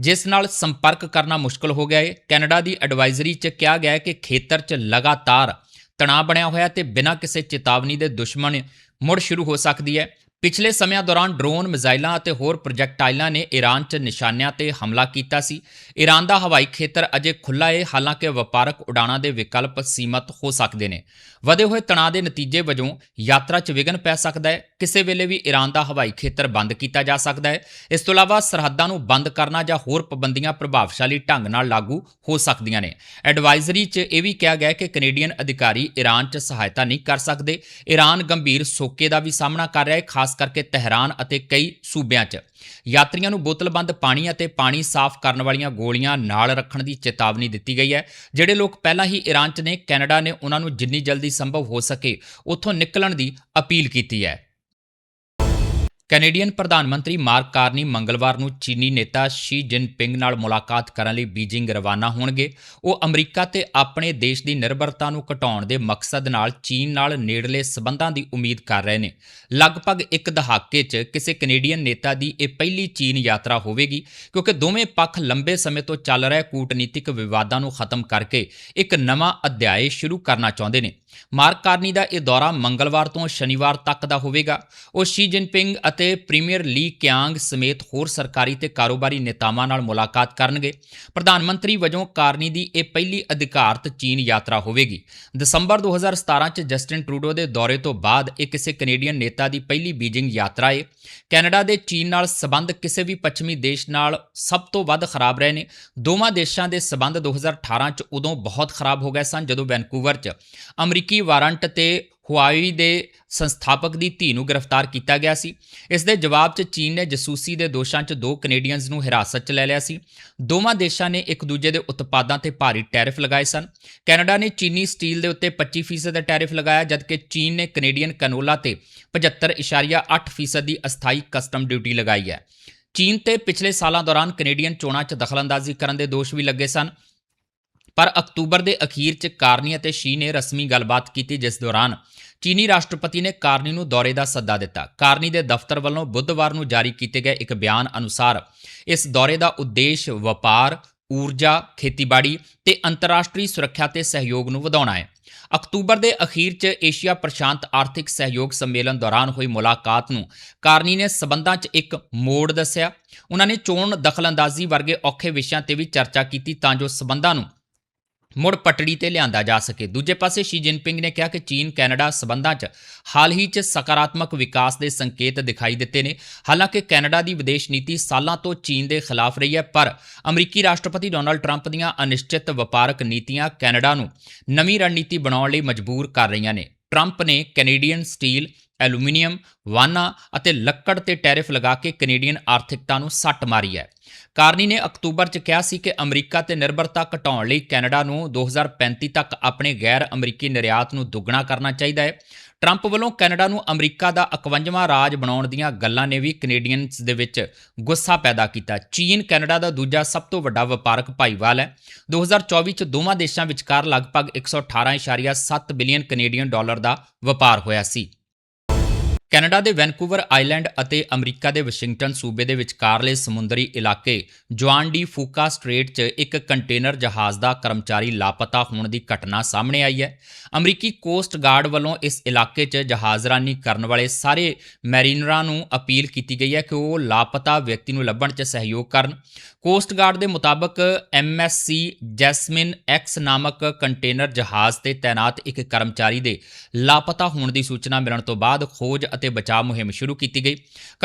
ਜਿਸ ਨਾਲ ਸੰਪਰਕ ਕਰਨਾ ਮੁਸ਼ਕਲ ਹੋ ਗਿਆ ਹੈ ਕੈਨੇਡਾ ਦੀ ਐਡਵਾਈਜ਼ਰੀ 'ਚ ਕਿਹਾ ਗਿਆ ਹੈ ਕਿ ਖੇਤਰ 'ਚ ਲਗਾਤਾਰ ਤਣਾਅ ਬਣਿਆ ਹੋਇਆ ਤੇ ਬਿਨਾਂ ਕਿਸੇ ਚੇਤਾਵਨੀ ਦੇ ਦੁਸ਼ਮਣ ਮੁੜ ਸ਼ੁਰੂ ਹੋ ਸਕਦੀ ਹੈ। ਪਿਛਲੇ ਸਮਿਆਂ ਦੌਰਾਨ ਡਰੋਨ, ਮਿਜ਼ਾਈਲਾਂ ਅਤੇ ਹੋਰ ਪ੍ਰੋਜੈਕਟਾਈਲਾਂ ਨੇ ਈਰਾਨ 'ਚ ਨਿਸ਼ਾਨਿਆਂ ਤੇ ਹਮਲਾ ਕੀਤਾ ਸੀ। ਈਰਾਨ ਦਾ ਹਵਾਈ ਖੇਤਰ ਅਜੇ ਖੁੱਲ੍ਹਾ ਹੈ ਹਾਲਾਂਕਿ ਵਪਾਰਕ ਉਡਾਣਾਂ ਦੇ ਵਿਕਲਪ ਸੀਮਤ ਹੋ ਸਕਦੇ ਨੇ। ਵਧੇ ਹੋਏ ਤਣਾਅ ਦੇ ਨਤੀਜੇ ਵਜੋਂ ਯਾਤਰਾ 'ਚ ਵਿਘਨ ਪੈ ਸਕਦਾ ਹੈ ਕਿਸੇ ਵੇਲੇ ਵੀ ਈਰਾਨ ਦਾ ਹਵਾਈ ਖੇਤਰ ਬੰਦ ਕੀਤਾ ਜਾ ਸਕਦਾ ਹੈ ਇਸ ਤੋਂ ਇਲਾਵਾ ਸਰਹੱਦਾਂ ਨੂੰ ਬੰਦ ਕਰਨਾ ਜਾਂ ਹੋਰ ਪਾਬੰਦੀਆਂ ਪ੍ਰਭਾਵਸ਼ਾਲੀ ਢੰਗ ਨਾਲ ਲਾਗੂ ਹੋ ਸਕਦੀਆਂ ਨੇ। ਐਡਵਾਈਜ਼ਰੀ 'ਚ ਇਹ ਵੀ ਕਿਹਾ ਗਿਆ ਕਿ ਕੈਨੇਡੀਅਨ ਅਧਿਕਾਰੀ ਈਰਾਨ 'ਚ ਸਹਾਇਤਾ ਨਹੀਂ ਕਰ ਸਕਦੇ। ਈਰਾਨ ਗੰਭੀਰ ਸੋਕੇ ਦਾ ਵੀ ਸਾਹਮਣਾ ਕਰ ਰਿਹਾ ਹੈ ਖਾਸ ਖਾਸ ਕਰਕੇ ਤਹਿਰਾਨ ਅਤੇ ਕਈ ਸੂਬਿਆਂ 'ਚ। ਯਾਤਰੀਆਂ ਨੂੰ ਬੋਤਲਬੰਦ ਪਾਣੀ ਅਤੇ ਪਾਣੀ ਸਾਫ਼ ਕਰਨ ਵਾਲੀਆਂ ਗੋਲੀਆਂ ਨਾਲ ਰੱਖਣ ਦੀ ਚੇਤਾਵਨੀ ਦਿੱਤੀ ਗਈ ਹੈ, ਜਿਹੜੇ ਲੋਕ ਪਹਿਲਾਂ ਹੀ ਈਰਾਨ 'ਚ ਨੇ, ਕੈਨੇਡਾ ਨੇ ਉਹਨਾਂ ਨੂੰ ਜਿੰਨੀ ਜਲਦੀ ਸੰਭਵ ਹੋ ਸਕੇ ਉੱਥੋਂ ਨਿਕਲਣ ਦੀ ਅਪੀਲ ਕੀਤੀ ਹੈ। ਕੈਨੇਡੀਅਨ ਪ੍ਰਧਾਨ ਮੰਤਰੀ ਮਾਰਕ ਕਾਰਨੀ ਮੰਗਲਵਾਰ ਨੂੰ ਚੀਨੀ ਨੇਤਾ ਸ਼ੀ ਜਿਨਪਿੰਗ ਨਾਲ ਮੁਲਾਕਾਤ ਕਰਨ ਲਈ ਬੀਜਿੰਗ ਰਵਾਨਾ ਹੋਣਗੇ। ਉਹ ਅਮਰੀਕਾ ਤੇ ਆਪਣੇ ਦੇਸ਼ ਦੀ ਨਿਰਭਰਤਾ ਨੂੰ ਘਟਾਉਣ ਦੇ ਮਕਸਦ ਨਾਲ ਚੀਨ ਨਾਲ ਨੇੜਲੇ ਸਬੰਧਾਂ ਦੀ ਉਮੀਦ ਕਰ ਰਹੇ ਨੇ। ਲਗਭਗ ਇੱਕ ਦਹਾਕੇ 'ਚ ਕਿਸੇ ਕੈਨੇਡੀਅਨ ਨੇਤਾ ਦੀ ਇਹ ਪਹਿਲੀ ਚੀਨ ਯਾਤਰਾ ਹੋਵੇਗੀ, ਕਿਉਂਕਿ ਦੋਵੇਂ ਪੱਖ ਲੰਬੇ ਸਮੇਂ ਤੋਂ ਚੱਲ ਰਹੇ ਕੂਟਨੀਤਿਕ ਵਿਵਾਦਾਂ ਨੂੰ ਖਤਮ ਕਰਕੇ ਇੱਕ ਨਵਾਂ ਅਧਿਆਇ ਸ਼ੁਰੂ ਕਰਨਾ ਚਾਹੁੰਦੇ ਨੇ। ਮਾਰਕ ਕਾਰਨੀ ਦਾ ਇਹ ਦੌਰਾ ਮੰਗਲਵਾਰ ਤੋਂ ਸ਼ਨੀਵਾਰ ਤੱਕ ਦਾ ਹੋਵੇਗਾ। ਉਹ ਸ਼ੀ ਜਿਨਪਿੰਗ ਅਤੇ ਪ੍ਰੀਮੀਅਰ ਲੀ ਕਿਆਂਗ ਸਮੇਤ ਹੋਰ ਸਰਕਾਰੀ ਤੇ ਕਾਰੋਬਾਰੀ ਨੇਤਾਵਾਂ ਨਾਲ ਮੁਲਾਕਾਤ ਕਰਨਗੇ। ਪ੍ਰਧਾਨ ਮੰਤਰੀ ਵਜੋਂ ਕਾਰਨੀ ਦੀ ਇਹ ਪਹਿਲੀ ਅਧਿਕਾਰਤ ਚੀਨ ਯਾਤਰਾ ਹੋਵੇਗੀ। ਦਸੰਬਰ 2017 ਚ ਜਸਟਿਨ ਟਰੂਡੋ ਦੇ ਦੌਰੇ ਤੋਂ ਬਾਅਦ ਇਹ ਕਿਸੇ ਕੈਨੇਡੀਅਨ ਨੇਤਾ ਦੀ ਪਹਿਲੀ ਬੀਜਿੰਗ ਯਾਤਰਾ ਹੈ ਕੈਨੇਡਾ ਦੇ ਚੀਨ ਨਾਲ ਸਬੰਧ ਕਿਸੇ ਵੀ ਪੱਛਮੀ ਦੇਸ਼ ਨਾਲ ਸਭ ਤੋਂ ਵੱਧ ਖਰਾਬ ਰਹੇ ਨੇ। ਦੋਵਾਂ ਦੇਸ਼ਾਂ ਦੇ ਸਬੰਧ 2018 ਚ ਉਦੋਂ ਬਹੁਤ ਖਰਾਬ ਹੋ ਗਏ ਸਨ, ਜਦੋਂ ਵੈਨਕੂਵਰ ਚ। ਅਮਰੀਕੀ ਵਾਰੰਟ ਤੇ ਹੁਆਈ ਦੇ ਸੰਸਥਾਪਕ ਦੀ ਧੀ ਨੂੰ ਗ੍ਰਿਫਤਾਰ ਕੀਤਾ ਗਿਆ ਸੀ। ਇਸ ਦੇ ਜਵਾਬ 'ਚ ਚੀਨ ਨੇ ਜਸੂਸੀ ਦੇ ਦੋਸ਼ਾਂ 'ਚ ਦੋ ਕੈਨੇਡੀਅਨਸ ਨੂੰ ਹਿਰਾਸਤ 'ਚ ਲੈ ਲਿਆ ਸੀ। ਦੋਵਾਂ ਦੇਸ਼ਾਂ ਨੇ ਇੱਕ ਦੂਜੇ ਦੇ ਉਤਪਾਦਾਂ ਤੇ ਭਾਰੀ ਟੈਰਿਫ ਲਗਾਏ ਸਨ। ਕੈਨੇਡਾ ਨੇ ਚੀਨੀ ਸਟੀਲ ਦੇ ਉੱਤੇ 25% ਦਾ ਟੈਰਿਫ ਲਗਾਇਆ, ਜਦਕਿ ਚੀਨ ਨੇ ਕੈਨੇਡੀਅਨ ਕੈਨੋਲਾ ਤੇ 75.8% ਦੀ ਅਸਥਾਈ ਕਸਟਮ ਡਿਊਟੀ ਲਗਾਈ ਹੈ। ਚੀਨ ਤੇ ਪਿਛਲੇ ਸਾਲਾਂ ਦੌਰਾਨ ਕੈਨੇਡੀਅਨ ਚੋਣਾਂ 'ਚ ਦਖਲਅੰਦਾਜ਼ੀ ਕਰਨ ਦੇ ਦੋਸ਼ ਵੀ ਲੱਗੇ ਸਨ। ਪਰ ਅਕਤੂਬਰ ਦੇ ਅਖੀਰ 'ਚ ਕਾਰਨੀ ਅਤੇ ਸ਼ੀ ਨੇ ਰਸਮੀ ਗੱਲਬਾਤ ਕੀਤੀ, ਜਿਸ ਦੌਰਾਨ ਚੀਨੀ ਰਾਸ਼ਟਰਪਤੀ ਨੇ ਕਾਰਨੀ ਨੂੰ ਦੌਰੇ ਦਾ ਸੱਦਾ ਦਿੱਤਾ। ਕਾਰਨੀ ਦੇ ਦਫ਼ਤਰ ਵੱਲੋਂ ਬੁੱਧਵਾਰ ਨੂੰ ਜਾਰੀ ਕੀਤੇ ਗਏ ਇੱਕ ਬਿਆਨ ਅਨੁਸਾਰ ਇਸ ਦੌਰੇ ਦਾ ਉਦੇਸ਼ ਵਪਾਰ, ਊਰਜਾ, ਖੇਤੀਬਾੜੀ ਤੇ ਅੰਤਰਰਾਸ਼ਟਰੀ ਸੁਰੱਖਿਆ ਤੇ ਸਹਿਯੋਗ ਨੂੰ ਵਧਾਉਣਾ ਹੈ। ਅਕਤੂਬਰ ਦੇ ਅਖੀਰ 'ਚ ਏਸ਼ੀਆ ਪ੍ਰਸ਼ਾਂਤ ਆਰਥਿਕ ਸਹਿਯੋਗ ਸੰਮੇਲਨ ਦੌਰਾਨ ਹੋਈ ਮੁਲਾਕਾਤ ਨੂੰ ਕਾਰਨੀ ਨੇ ਸਬੰਧਾਂ 'ਚ ਇੱਕ ਮੋੜ ਦੱਸਿਆ। ਉਹਨਾਂ ਨੇ ਚੋਣ ਦਖਲਅੰਦਾਜ਼ੀ ਵਰਗੇ ਔਖੇ ਵਿਸ਼ਿਆਂ ਤੇ ਵੀ ਚਰਚਾ ਕੀਤੀ ਤਾਂ ਜੋ ਸਬੰਧਾਂ ਨੂੰ ਮੁੜ ਪਟੜੀ ਤੇ ਲਿਆਂਦਾ ਜਾ ਸਕੇ। ਦੂਜੇ ਪਾਸੇ ਸ਼ੀ ਜਿਨਪਿੰਗ ਨੇ ਕਿਹਾ ਕਿ ਚੀਨ, ਕੈਨੇਡਾ ਸਬੰਧਾਂ 'ਚ ਹਾਲ ਹੀ 'ਚ ਸਕਾਰਾਤਮਕ ਵਿਕਾਸ ਦੇ ਸੰਕੇਤ ਦਿਖਾਈ ਦਿੱਤੇ ਨੇ। ਹਾਲਾਂਕਿ ਕੈਨੇਡਾ ਦੀ ਵਿਦੇਸ਼ ਨੀਤੀ ਸਾਲਾਂ ਤੋਂ ਚੀਨ ਦੇ ਖਿਲਾਫ ਰਹੀ ਹੈ, ਪਰ ਅਮਰੀਕੀ ਰਾਸ਼ਟਰਪਤੀ ਡੋਨਲਡ ਟਰੰਪ ਦੀਆਂ ਅਨਿਸ਼ਚਿਤ ਵਪਾਰਕ ਨੀਤੀਆਂ ਕੈਨੇਡਾ ਨੂੰ ਨਵੀਂ ਰਣਨੀਤੀ ਬਣਾਉਣ ਲਈ ਮਜਬੂਰ ਕਰ ਰਹੀਆਂ ਨੇ। ਟਰੰਪ ਨੇ ਕੈਨੇਡੀਅਨ ਸਟੀਲ, ਐਲੂਮੀਨੀਅਮ ਵਾਨਾ ਅਤੇ ਲੱਕੜ ਤੇ ਟੈਰਿਫ ਲਗਾ ਕੇ ਕੈਨੇਡੀਅਨ ਆਰਥਿਕਤਾ ਨੂੰ ਸੱਟ ਮਾਰੀ ਹੈ। ਕਾਰਨੀ ਨੇ ਅਕਤੂਬਰ 'ਚ ਕਿਹਾ ਸੀ ਕਿ ਅਮਰੀਕਾ ਤੇ ਨਿਰਭਰਤਾ ਘਟਾਉਣ ਲਈ ਕੈਨੇਡਾ ਨੂੰ 2035 ਤੱਕ ਆਪਣੇ ਗੈਰ ਅਮਰੀਕੀ ਨਿਰਯਾਤ ਨੂੰ ਦੁੱਗਣਾ ਕਰਨਾ ਚਾਹੀਦਾ ਹੈ। ਟਰੰਪ ਵੱਲੋਂ ਕੈਨੇਡਾ ਨੂੰ ਅਮਰੀਕਾ ਦਾ 51ਵਾਂ ਰਾਜ ਬਣਾਉਣ ਦੀਆਂ ਗੱਲਾਂ ਨੇ ਵੀ ਕੈਨੇਡੀਅਨਸ ਦੇ ਵਿੱਚ ਗੁੱਸਾ ਪੈਦਾ ਕੀਤਾ। ਚੀਨ, ਕੈਨੇਡਾ ਦਾ ਦੂਜਾ ਸਭ ਤੋਂ ਵੱਡਾ ਵਪਾਰਕ ਭਾਈਵਾਲ ਹੈ। 2024 ਚ ਦੋਵਾਂ ਦੇਸ਼ਾਂ ਵਿਚਕਾਰ ਲਗਭਗ 118.7 ਬਿਲੀਅਨ ਕੈਨੇਡੀਅਨ ਡਾਲਰ ਦਾ ਵਪਾਰ ਹੋਇਆ ਸੀ। ਕੈਨੇਡਾ ਦੇ ਵੈਨਕੂਵਰ ਆਈਲੈਂਡ ਅਤੇ ਅਮਰੀਕਾ ਦੇ ਵਾਸ਼ਿੰਗਟਨ ਸੂਬੇ ਦੇ ਵਿਚਕਾਰਲੇ ਸਮੁੰਦਰੀ ਇਲਾਕੇ ਜੁਆਨ ਡੀ ਫੂਕਾ ਸਟ੍ਰੇਟ 'ਚ ਇੱਕ ਕੰਟੇਨਰ ਜਹਾਜ਼ ਦਾ ਕਰਮਚਾਰੀ ਲਾਪਤਾ ਹੋਣ ਦੀ ਘਟਨਾ ਸਾਹਮਣੇ ਆਈ ਹੈ। ਅਮਰੀਕੀ ਕੋਸਟ ਗਾਰਡ ਵੱਲੋਂ ਇਸ ਇਲਾਕੇ 'ਚ ਜਹਾਜ਼ਰਾਨੀ ਕਰਨ ਵਾਲੇ ਸਾਰੇ ਮੈਰੀਨਰਾਂ ਨੂੰ ਅਪੀਲ ਕੀਤੀ ਗਈ ਹੈ ਕਿ ਉਹ ਲਾਪਤਾ ਵਿਅਕਤੀ ਨੂੰ ਲੱਭਣ 'ਚ ਸਹਿਯੋਗ ਕਰਨ। ਕੋਸਟ ਗਾਰਡ ਦੇ ਮੁਤਾਬਕ ਐਮਐਸਸੀ ਜੈਸਮਿਨ ਐਕਸ ਨਾਮਕ ਕੰਟੇਨਰ ਜਹਾਜ਼ ਤੇ ਤਾਇਨਾਤ ਇੱਕ ਕਰਮਚਾਰੀ ਦੇ ਲਾਪਤਾ ਹੋਣ ਦੀ ਸੂਚਨਾ ਮਿਲਣ ਤੋਂ ਬਾਅਦ ਖੋਜ ਅਤੇ ਬਚਾਅ ਮੁਹਿੰਮ ਸ਼ੁਰੂ ਕੀਤੀ ਗਈ।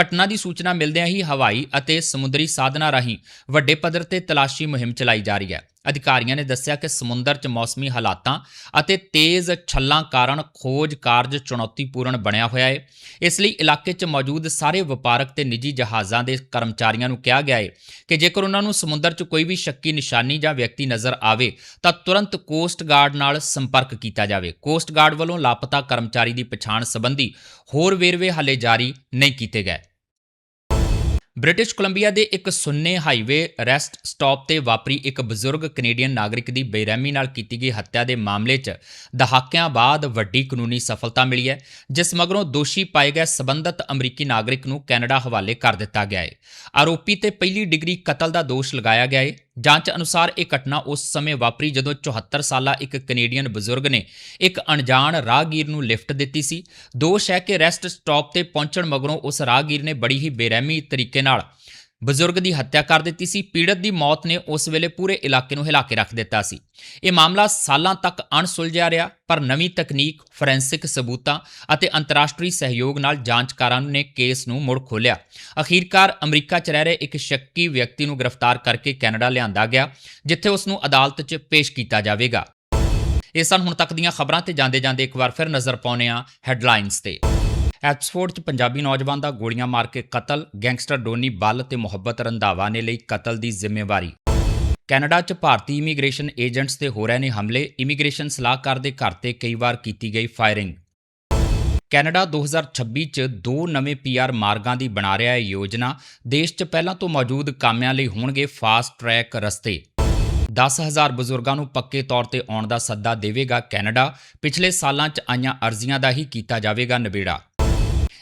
ਘਟਨਾ ਦੀ ਸੂਚਨਾ ਮਿਲਦਿਆਂ ਹੀ ਹਵਾਈ ਅਤੇ ਸਮੁੰਦਰੀ ਸਾਧਨਾਂ ਰਾਹੀਂ ਵੱਡੇ ਪੱਧਰ ਤੇ ਤਲਾਸ਼ੀ ਮੁਹਿੰਮ ਚਲਾਈ ਜਾ ਰਹੀ ਹੈ। ਅਧਿਕਾਰੀਆਂ ਨੇ ਦੱਸਿਆ ਕਿ ਸਮੁੰਦਰ 'ਚ ਮੌਸਮੀ ਹਾਲਾਤਾਂ ਅਤੇ ਤੇਜ਼ ਛੱਲਾਂ ਕਾਰਨ ਖੋਜ ਕਾਰਜ ਚੁਣੌਤੀਪੂਰਨ ਬਣਿਆ ਹੋਇਆ ਹੈ। ਇਸ ਲਈ ਇਲਾਕੇ 'ਚ ਮੌਜੂਦ ਸਾਰੇ ਵਪਾਰਕ ਤੇ ਨਿੱਜੀ ਜਹਾਜ਼ਾਂ ਦੇ ਕਰਮਚਾਰੀਆਂ ਨੂੰ ਕਿਹਾ ਗਿਆ ਹੈ ਕਿ ਜੇਕਰ ਉਹਨਾਂ ਨੂੰ ਸਮੁੰਦਰ 'ਚ ਕੋਈ ਵੀ ਸ਼ੱਕੀ ਨਿਸ਼ਾਨੀ ਜਾਂ ਵਿਅਕਤੀ ਨਜ਼ਰ ਆਵੇ, ਤਾਂ ਤੁਰੰਤ ਕੋਸਟ ਗਾਰਡ ਨਾਲ ਸੰਪਰਕ ਕੀਤਾ ਜਾਵੇ। ਕੋਸਟ ਗਾਰਡ ਵੱਲੋਂ ਲਾਪਤਾ ਕਰਮਚਾਰੀ ਦੀ ਪਛਾਣ ਸੰਬੰਧੀ ਹੋਰ ਵੇਰਵੇ ਹਾਲੇ ਜਾਰੀ ਨਹੀਂ ਕੀਤੇ ਗਏ। ਬ੍ਰਿਟਿਸ਼ ਕੋਲੰਬੀਆ ਦੇ ਇੱਕ ਸੁੰਨੇ ਹਾਈਵੇ ਰੈਸਟ ਸਟਾਪ ਤੇ ਵਾਪਰੀ ਇੱਕ ਬਜ਼ੁਰਗ ਕੈਨੇਡੀਅਨ ਨਾਗਰਿਕ ਦੀ ਬੇਰਹਿਮੀ ਨਾਲ ਕੀਤੀ ਗਈ ਹੱਤਿਆ ਦੇ ਮਾਮਲੇ 'ਚ ਦਹਾਕਿਆਂ ਬਾਅਦ ਵੱਡੀ ਕਾਨੂੰਨੀ ਸਫਲਤਾ ਮਿਲੀ ਹੈ, ਜਿਸ ਮਗਰੋਂ ਦੋਸ਼ੀ ਪਾਏ ਗਏ ਸਬੰਧਤ ਅਮਰੀਕੀ ਨਾਗਰਿਕ ਨੂੰ ਕੈਨੇਡਾ ਹਵਾਲੇ ਕਰ ਦਿੱਤਾ ਗਿਆ ਹੈ। ਆਰੋਪੀ ਤੇ ਪਹਿਲੀ ਡਿਗਰੀ ਕਤਲ ਦਾ ਦੋਸ਼ ਲਗਾਇਆ ਗਿਆ ਹੈ। ਜਾਂਚ ਅਨੁਸਾਰ ਇਹ ਘਟਨਾ ਉਸ ਸਮੇਂ ਵਾਪਰੀ ਜਦੋਂ 74 ਸਾਲਾ ਇੱਕ ਕੈਨੇਡੀਅਨ ਬਜ਼ੁਰਗ ਨੇ ਇੱਕ ਅਣਜਾਣ ਰਾਹਗੀਰ ਨੂੰ ਲਿਫਟ ਦਿੱਤੀ ਸੀ। ਦੋਸ਼ ਹੈ ਕਿ ਰੈਸਟ ਸਟਾਪ ਤੇ ਪਹੁੰਚਣ ਮਗਰੋਂ ਉਸ ਰਾਹਗੀਰ ਨੇ ਬੜੀ ਹੀ ਬੇਰਹਿਮੀ ਤਰੀਕੇ ਨਾਲ ਬਜ਼ੁਰਗ ਦੀ ਹੱਤਿਆ ਕਰ ਦਿੱਤੀ ਸੀ, ਪੀੜਤ ਦੀ ਮੌਤ ਨੇ ਉਸ ਵੇਲੇ ਪੂਰੇ ਇਲਾਕੇ ਨੂੰ ਹਿਲਾ ਕੇ ਰੱਖ ਦਿੱਤਾ ਸੀ। ਇਹ ਮਾਮਲਾ ਸਾਲਾਂ ਤੱਕ ਅਣਸੁਲਝਿਆ ਰਿਹਾ, ਪਰ ਨਵੀਂ ਤਕਨੀਕ, ਫੋਰੈਂਸਿਕ ਸਬੂਤਾਂ ਅਤੇ ਅੰਤਰਰਾਸ਼ਟਰੀ ਸਹਿਯੋਗ ਨਾਲ ਜਾਂਚਕਾਰਾਂ ਨੇ ਕੇਸ ਨੂੰ ਮੁੜ ਖੋਲ੍ਹਿਆ। ਅਖੀਰਕਾਰ ਅਮਰੀਕਾ 'ਚ ਰਹਿ ਰਹੇ ਇੱਕ ਸ਼ੱਕੀ ਵਿਅਕਤੀ ਨੂੰ ਗ੍ਰਿਫਤਾਰ ਕਰਕੇ ਕੈਨੇਡਾ ਲਿਆਂਦਾ ਗਿਆ, ਜਿੱਥੇ ਉਸ ਨੂੰ ਅਦਾਲਤ 'ਚ ਪੇਸ਼ ਕੀਤਾ ਜਾਵੇਗਾ। ਇਹ ਸਨ ਹੁਣ ਤੱਕ ਦੀਆਂ ਖਬਰਾਂ, ਤੇ ਜਾਂਦੇ ਜਾਂਦੇ ਇੱਕ ਵਾਰ ਫਿਰ ਨਜ਼ਰ ਪਾਉਂਦੇ ਹਾਂ ਹੈਡਲਾਈਨਸ ਤੇ। ਐਪਸਫੋਰਡ 'ਚ ਪੰਜਾਬੀ ਨੌਜਵਾਨ ਦਾ ਗੋਲੀਆਂ ਮਾਰ ਕੇ ਕਤਲ, ਗੈਂਗਸਟਰ ਡੋਨੀ ਬੱਲ ਤੇ ਮੁਹੱਬਤ ਰੰਧਾਵਾ ਨੇ ਲਈ ਕਤਲ ਦੀ ਜ਼ਿੰਮੇਵਾਰੀ। ਕੈਨੇਡਾ 'ਚ ਭਾਰਤੀ ਇਮੀਗ੍ਰੇਸ਼ਨ ਏਜੰਟਸ ਤੇ ਹੋ ਰਹੇ ਨੇ ਹਮਲੇ, ਇਮੀਗ੍ਰੇਸ਼ਨ ਸਲਾਹਕਾਰ ਦੇ ਘਰ ਤੇ ਕਈ ਵਾਰ ਕੀਤੀ ਗਈ ਫਾਇਰਿੰਗ। ਕੈਨੇਡਾ 2026 'ਚ ਦੋ ਨਵੇਂ ਪੀਆਰ ਮਾਰਗਾਂ ਦੀ ਬਣਾ ਰਿਹਾ ਹੈ ਯੋਜਨਾ, ਦੇਸ਼ 'ਚ ਪਹਿਲਾਂ ਤੋਂ ਮੌਜੂਦ ਕਾਮਿਆਂ ਲਈ ਹੋਣਗੇ ਫਾਸਟ ਟਰੈਕ ਰਸਤੇ। 10000 ਬਜ਼ੁਰਗਾਂ ਨੂੰ ਪੱਕੇ ਤੌਰ ਤੇ ਆਉਣ ਦਾ ਸੱਦਾ ਦੇਵੇਗਾ ਕੈਨੇਡਾ, ਪਿਛਲੇ ਸਾਲਾਂ 'ਚ ਆਈਆਂ ਅਰਜ਼ੀਆਂ ਦਾ ਹੀ ਕੀਤਾ ਜਾਵੇਗਾ ਨਿਬੇੜਾ।